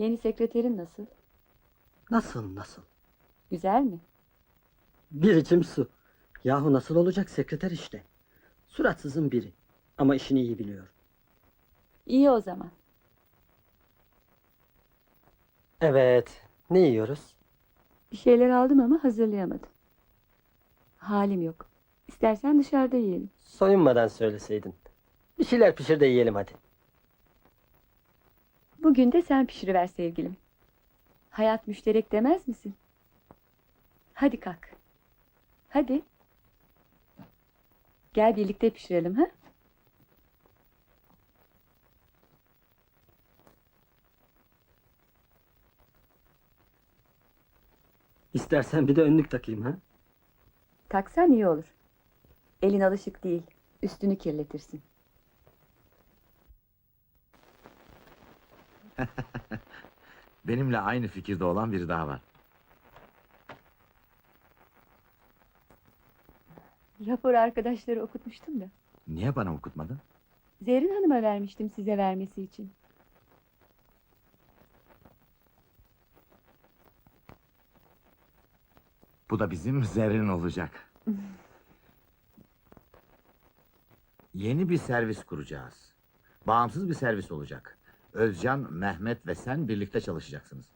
Yeni sekreterin nasıl? Nasıl nasıl? Güzel mi? Bir içim su. Yahu nasıl olacak sekreter işte. Suratsızın biri. Ama işini iyi biliyor. İyi o zaman. Evet. Ne yiyoruz? Bir şeyler aldım ama hazırlayamadım. Halim yok. İstersen dışarıda yiyelim. Soyunmadan söyleseydin. Bir şeyler pişir de yiyelim hadi. Bugün de sen pişiriver sevgilim. Hayat müşterek demez misin? Hadi kalk. Hadi. Gel birlikte pişirelim ha? İstersen bir de önlük takayım ha. Taksan iyi olur. Elin alışık değil. Üstünü kirletirsin. Benimle aynı fikirde olan biri daha var. Rapor arkadaşları okutmuştum da. Niye bana okutmadın? Zerrin Hanım'a vermiştim size vermesi için. Bu da bizim zerrin olacak. Yeni bir servis kuracağız. Bağımsız bir servis olacak. Özcan, Mehmet ve sen birlikte çalışacaksınız.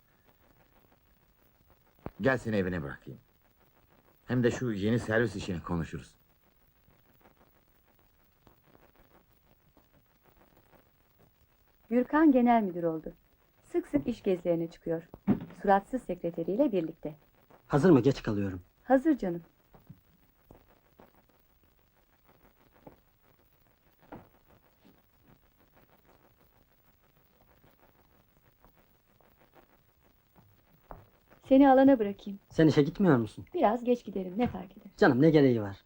Gel seni evine bırakayım. Hem de şu yeni servis işini konuşuruz. Gürkan genel müdür oldu. Sık sık iş gezilerine çıkıyor. Suratsız sekreteriyle birlikte. Hazır mı? Geç kalıyorum. Hazır canım. Seni alana bırakayım. Sen işe gitmiyor musun? Biraz geç giderim ne fark eder. Canım ne gereği var?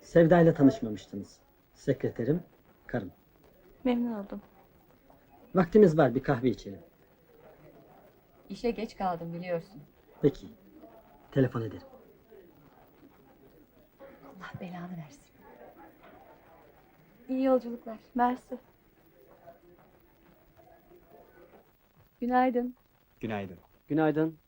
Sevda ile tanışmamıştınız. Sekreterim, karım. Memnun oldum. Vaktimiz var bir kahve içelim. İşe geç kaldım biliyorsun. Peki. Telefon ederim. Allah belanı versin. İyi yolculuklar. Mersi. Günaydın. Günaydın. Günaydın.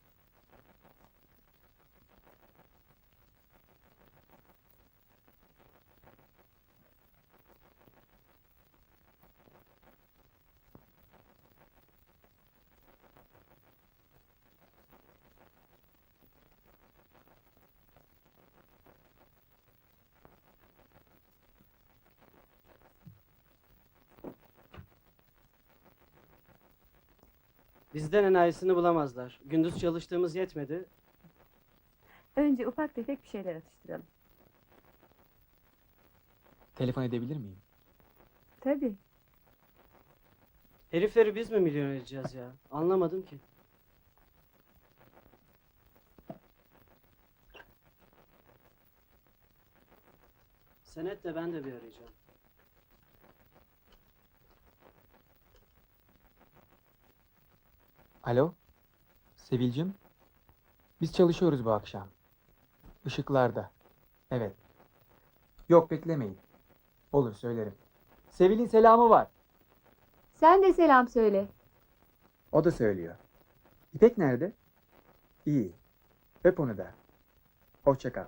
Bizden enayisini bulamazlar. Gündüz çalıştığımız yetmedi. Önce ufak tefek bir şeyler atıştıralım. Telefon edebilir miyim? Tabii. Herifleri biz mi milyon edeceğiz ya? Anlamadım ki. Senetle ben de bir arayacağım. Alo? Sevilcim? Biz çalışıyoruz bu akşam. Işıklarda. Evet. Yok beklemeyin. Olur söylerim. Sevil'in selamı var. Sen de selam söyle. O da söylüyor. İpek nerede? İyi. Öp onu da. Hoşça kal.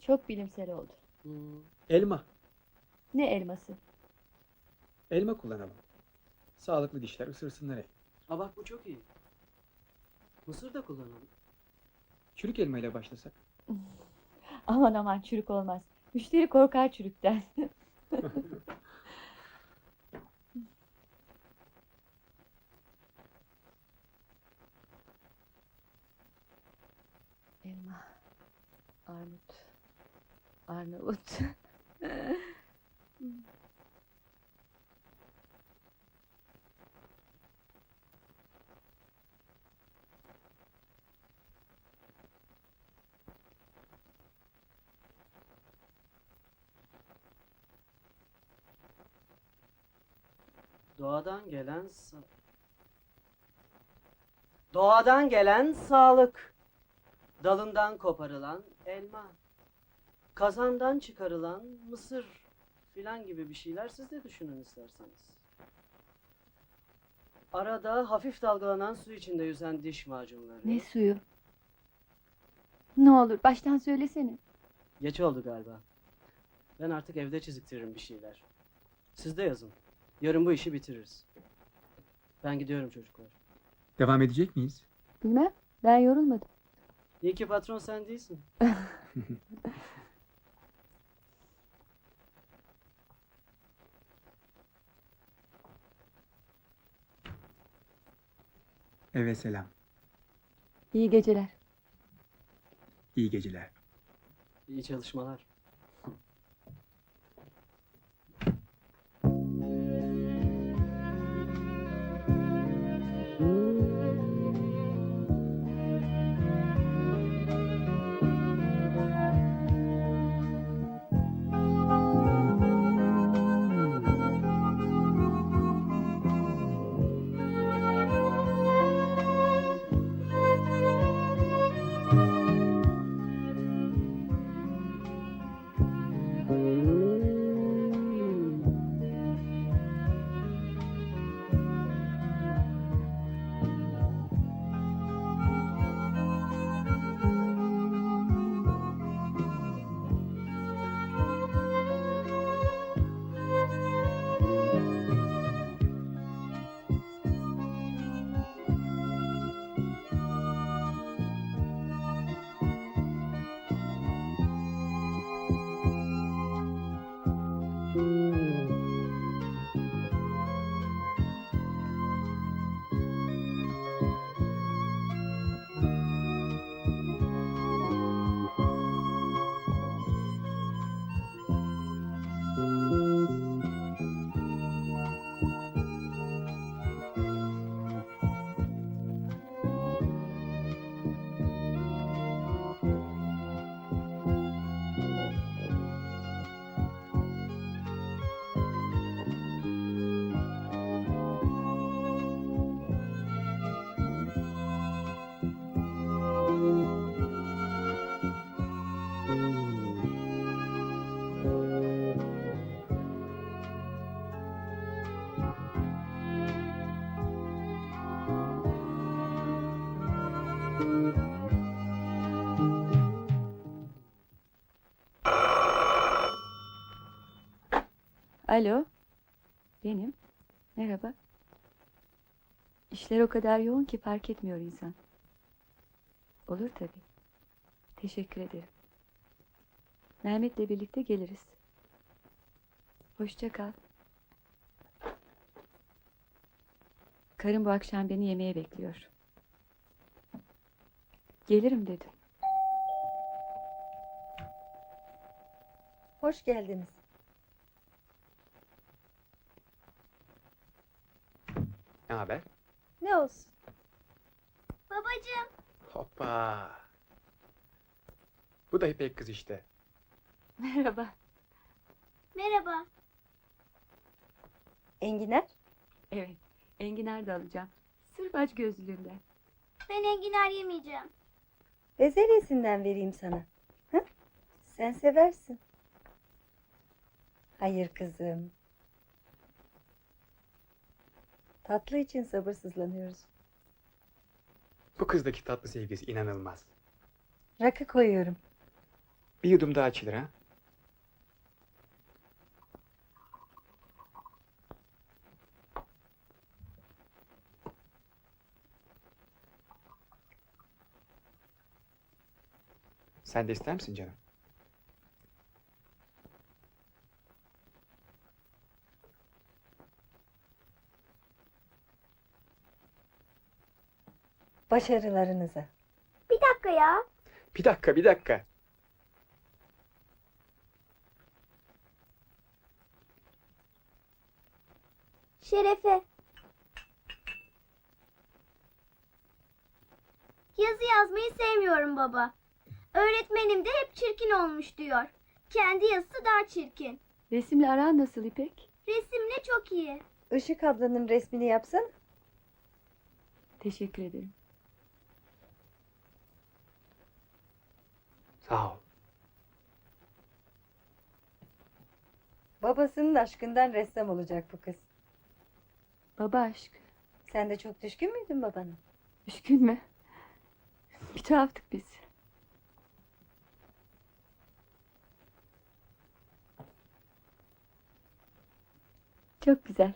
Çok bilimsel oldu. Hmm. Elma. Ne elması? Elma kullanalım. Sağlıklı dişler ısırsınlar hep. Ha bak bu çok iyi. Mısır da kullanalım. Çürük elma ile başlasak. Aman aman çürük olmaz. Müşteri korkar çürükten. Elma, armut, Arnavut. Doğadan gelen Doğadan gelen sağlık. Dalından koparılan elma. Kazandan çıkarılan mısır filan gibi bir şeyler siz de düşünün isterseniz. Arada hafif dalgalanan su içinde yüzen diş macunları. Ne suyu? Ne olur baştan söylesene. Geç oldu galiba. Ben artık evde çiziktiririm bir şeyler. Siz de yazın. Yarın bu işi bitiririz. Ben gidiyorum çocuklar. Devam edecek miyiz? Bilmem ben yorulmadım. İyi ki patron sen değilsin. Eve selam. İyi geceler. İyi geceler. İyi çalışmalar. Alo. Benim. Merhaba. İşler o kadar yoğun ki fark etmiyor insan. Olur tabii. Teşekkür ederim. Mehmet'le birlikte geliriz. Hoşça kal. Karım bu akşam beni yemeğe bekliyor. Gelirim dedim. Hoş geldiniz. Ne haber? Ne olsun? Babacığım, Hoppa. Bu da İpek kız işte. Merhaba. merhaba. Enginar? Evet. Enginar da alacağım. Sırf aç gözlülüğünden. Ben enginar yemeyeceğim. Bezelyesinden vereyim sana. Hı? Sen seversin. Hayır kızım. Tatlı için sabırsızlanıyoruz. Bu kızdaki tatlı sevgisi inanılmaz. Rakı koyuyorum. Bir yudum daha içilir ha? Sen de ister misin canım? Başarılarınıza. Bir dakika ya. Bir dakika, bir dakika. Şerefe. Yazı yazmayı sevmiyorum baba. Öğretmenim de hep çirkin olmuş diyor. Kendi yazısı daha çirkin. Resimle aran nasıl İpek? Resimle çok iyi. Işık ablanın resmini yapsana. Teşekkür ederim. Sağ ol. Babasının aşkından ressam olacak bu kız. Baba aşk. Sen de çok düşkün müydün babana? Düşkün mü? Bir tuhaftık biz. Çok güzel.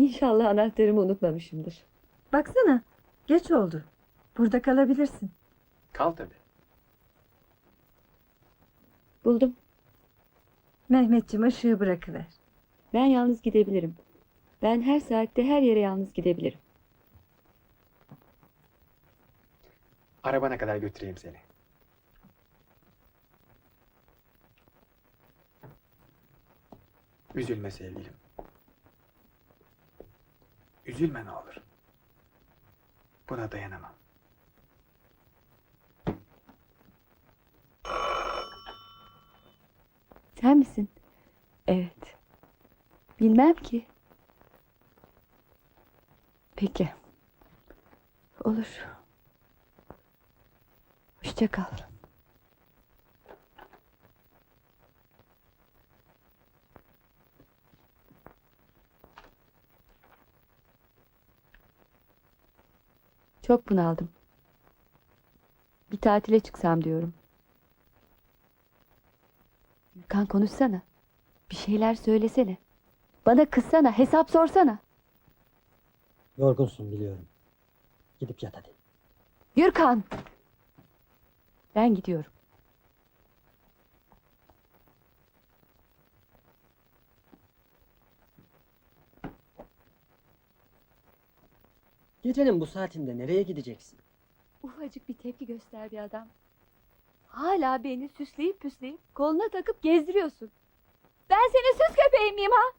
İnşallah anahtarımı unutmamışımdır. Baksana, geç oldu. Burada kalabilirsin. Kal tabii. Buldum. Mehmetciğim ışığı bırakıver. Ben yalnız gidebilirim. Ben her saatte her yere yalnız gidebilirim. Arabana kadar götüreyim seni. Üzülme sevgilim. Üzülme ne olur. Buna dayanamam. Sen misin? Evet. Bilmem ki. Peki. Olur. Hoşça kal. Çok bunaldım. Bir tatile çıksam diyorum. Gürkan konuşsana. Bir şeyler söylesene. Bana kızsana, hesap sorsana. Yorgunsun biliyorum. Gidip yat hadi. Gürkan! Ben gidiyorum. Gecenin bu saatinde nereye gideceksin? Ufacık bir tepki göster bir adam. Hala beni süsleyip püsleyip koluna takıp gezdiriyorsun. Ben senin süs köpeğin miyim ha?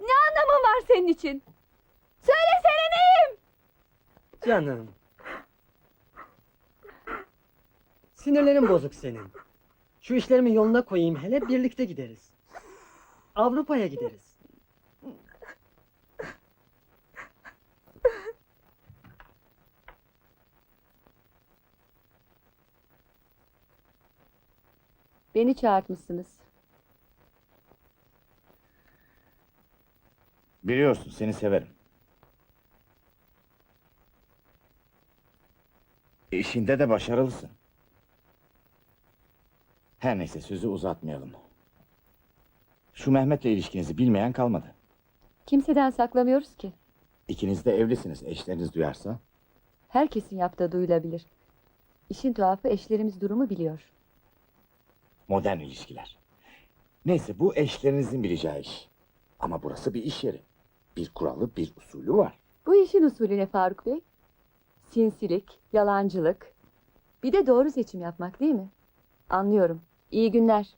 Ne anlamın var senin için? Söylesene neyim? Canım. Sinirlerin bozuk senin. Şu işlerimi yoluna koyayım hele birlikte gideriz. Avrupa'ya gideriz. Beni çağırtmışsınız. Biliyorsun seni severim. İşinde de başarılısın. Her neyse sözü uzatmayalım. Şu Mehmet'le ilişkinizi bilmeyen kalmadı. Kimseden saklamıyoruz ki. İkiniz de evlisiniz. Eşleriniz duyarsa. Herkesin yaptığı duyulabilir. İşin tuhafı eşlerimiz durumu biliyor. Modern ilişkiler. Neyse bu eşlerinizin bileceği iş. Ama burası bir iş yeri. Bir kuralı, bir usulü var. Bu işin usulü ne Faruk Bey? Sinsilik, yalancılık. Bir de doğru seçim yapmak değil mi? Anlıyorum. İyi günler.